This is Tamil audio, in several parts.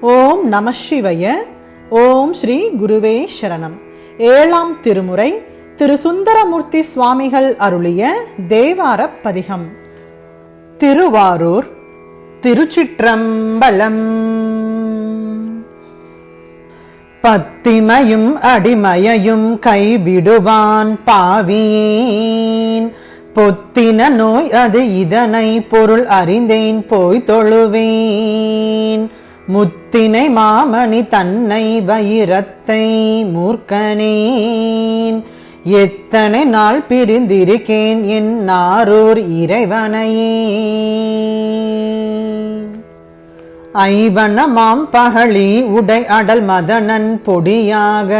ஓம் நம சிவய. ஓம் ஸ்ரீ குருவே சரணம். ஏழாம் திருமுறை திரு சுந்தரமூர்த்தி சுவாமிகள் அருளிய தேவார பதிகம். திருவாரூர் திருச்சிற்றம்பலம். பத்திமையும் அடிமையையும் கைவிடுவான் பாவியேன் பொத்தின நோய் அது இதனை பொருள் அறிந்தேன் போய் தொழுவேன். முத்தினை மாமணி தன்னை வைரத்தை மூர்க்கனேன். எத்தனை நாள் பிரிந்திருக்கேன் என் நாரூர் இறைவனையே ஐவனமாம் பகழி உடை அடல் மதனன் பொடியாக.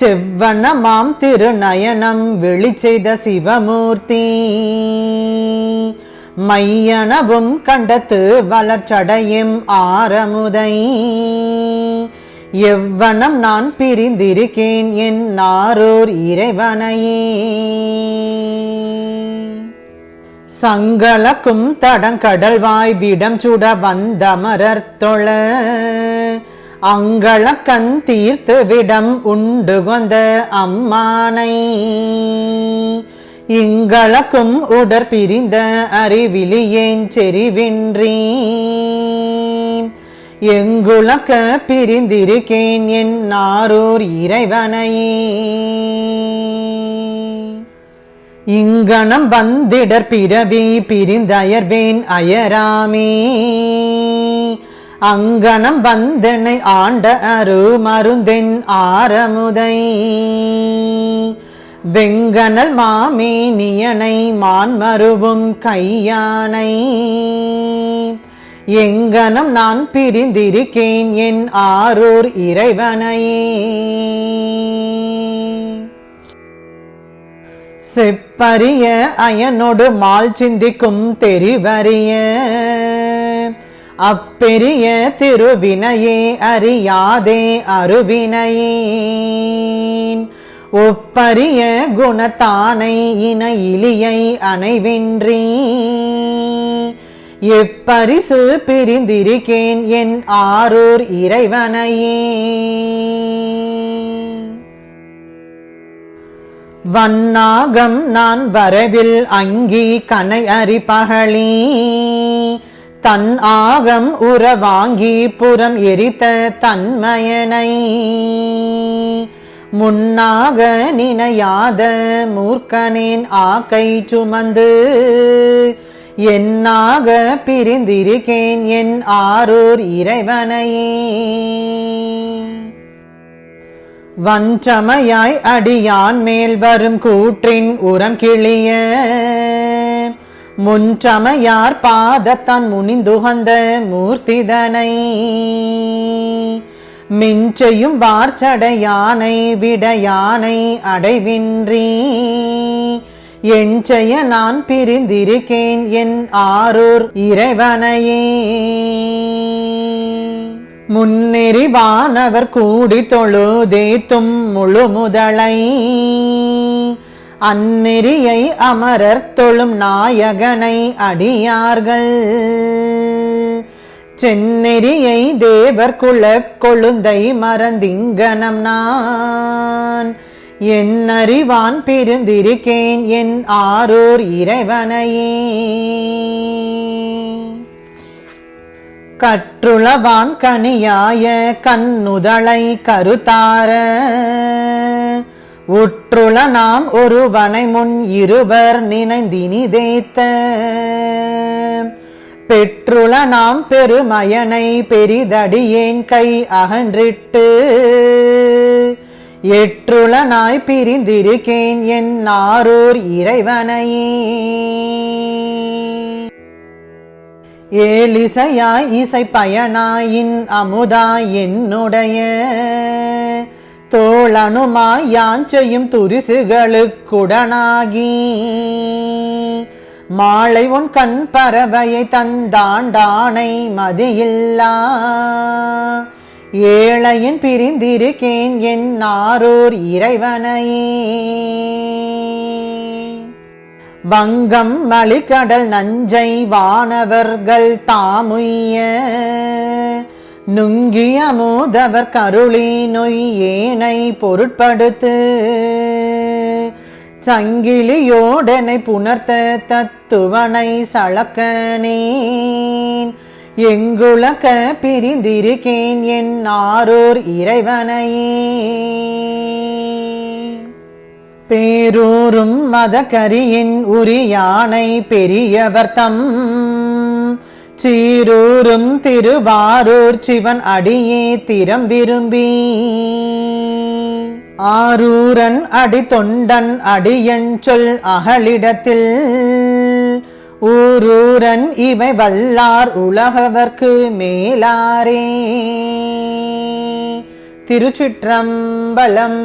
செவ்வனமாம் திருநயனம் வெளி செய்த சிவமூர்த்தி. மையனவும் கண்டத்து வளர்ச்சடையும் ஆரமுதை. எவ்வனம் நான் பிரிந்திருக்கேன் என் நாரூர் இறைவனையே. சங்கலக்கும் தடங்கடல்வாய் விடம் சுட வந்தமரர் தொழ. அங்களக்கண் தீர்த்து விடம் உண்டு கொந்த அம்மானை. இங்களக்கும் உடற் பிரிந்த அறிவிலியேன் செறிவின்றி. எங்குலக்க பிரிந்திருக்கேன் என் நாரூர் இறைவனையே இங்கனம் வந்திடர் பிறவி பிரிந்தயர்வேன் அயராமே. அங்கனம் வந்தனை ஆண்ட அரு மருந்தென் ஆரமுதை. வெங்கனல் மாமேனியனை மான்மருவும் கையானை. எங்கனம் நான் பிரிந்திருக்கேன் என் ஆரூர் இறைவனையே. செப்பரிய அயனோடு மால் சிந்திக்கும் தெரிவறிய. அப்பெரிய திருவினையே அறியாதே அருவினையே ஒப்பரிய குணத்தானை இன இலியை அணைவின்றி. எப்பரிசு பிரிந்திருக்கேன் என் ஆரூர் இறைவனையே வண்ணாகம் நான் வரவில் அங்கி கனை அறிபகழி தன் ஆகம் உறவாங்கி புறம் எரித்த தன்மயனை. முன்னாக நினையாத மூர்க்கனின் ஆக்கை சுமந்து என்னாக பிரிந்திருக்கேன் என் ஆரூர் இறைவனையே. வஞ்சமையாய் அடியான் மேல் வரும் கூற்றின் உரம் கிளிய. முன்றமையார் பாதத்தான் முனிந்துகந்த மூர்த்திதனை. மிஞ்சையும் வார்ச்சடையானை விடையானை அடைவின்றி. எஞ்செய நான் பிரிந்திருக்கேன் என் ஆரூர் இறைவனையே. முன்னெறிவானவர் கூடி தொழுதேத்தும் முழு முதலை அந்நெறியை அமரர் தொழும் நாயகனை அடியார்கள். செந்நெறியை தேவர் குல கொழுந்தை மறந்திங்கனம் நான். என் அறிவான் பிரிந்திருக்கேன் என் ஆரூர் இறைவனையே. கற்றுளவான் கனியாய கண்ணுதளை கருத்தார. உற்றுள நாம் ஒருவனை முன் இருவர் நினைந்தினிதேத்த பெற்றுள நாம் பெருமயனை பெரிதடியேன் கை அகன்றிட்டு எற்றுளனாய் பிரிந்திருக்கேன் என் நாரூர் இறைவனையே. ஏலிசையாய் இசை பயனாயின் அமுதாய் என்னுடைய தோழனுமாய் யான் செய்யும் துரிசுகளுக்குடனாகி மாலை உன் கண் பறவையை தந்தாண்டானை மதியில்லா. ஏழையின் பிரிந்திருக்கேன் என் நாரூர் இறைவனையே. வங்கம் மலிக்கடல் நஞ்சை வானவர்கள் தாமுய்ய. நுங்கிய மூதவர் கருளி நொய் ஏனை பொருட்படுத்து. சங்கிலியோடனை புணர்த்த தத்துவனை சளக்கனேன். எங்குலக்க பிரிந்திருக்கேன் என் ஆரூர் இறைவனையே பேரூரும் மதக்கரியின் உரியானை பெரியவர்த்தம் சீரூரும் திருவாரூர் சிவன் அடியே திறம் விரும்பி ஆரூரன் அடி தொண்டன் அடியஞ்சொல் அகலிடத்தில். ஊரூரன் இவை வல்லார் உலகவர்க்கு மேலாரே. திருச்சிற்றம்பலம்